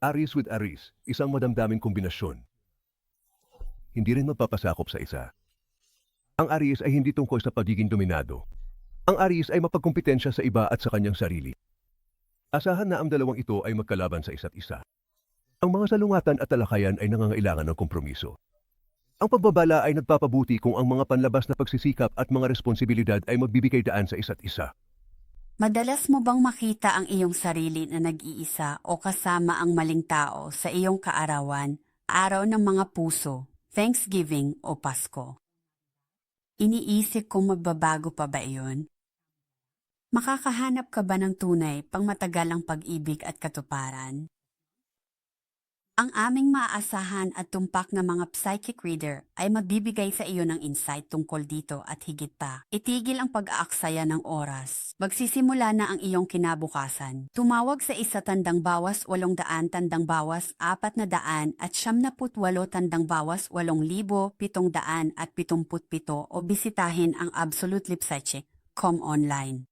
Aries with Aries, isang madamdaming kombinasyon. Hindi rin magpapasakop sa isa. Ang Aries ay hindi tungkol sa pagiging dominado. Ang Aries ay mapagkumpetensya sa iba at sa kanyang sarili. Asahan na ang dalawang ito ay magkalaban sa isa't isa. Ang mga salungatan at talakayan ay nangangailangan ng kompromiso. Ang pagbabala ay nagpapabuti kung ang mga panlabas na pagsisikap at mga responsibilidad ay magbibigay daan sa isa't isa. Madalas mo bang makita ang iyong sarili na nag-iisa o kasama ang maling tao sa iyong kaarawan, araw ng mga puso, Thanksgiving o Pasko? Iniisip kung magbabago pa ba iyon? Makakahanap ka ba ng tunay pang matagalang pag-ibig at katuparan? Ang aming maaasahan at tumpak na mga psychic reader ay magbibigay sa iyo ng insight tungkol dito at higit pa. Itigil ang pag-aaksaya ng oras. Magsisimula na ang iyong kinabukasan. Tumawag sa isa tandang bawas walong daan tandang bawas apat na daan at siyam na putwalo tandang bawas walong libo pitong daan at pitumput pito o bisitahin ang absolutelypsychic.com online.